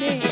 me.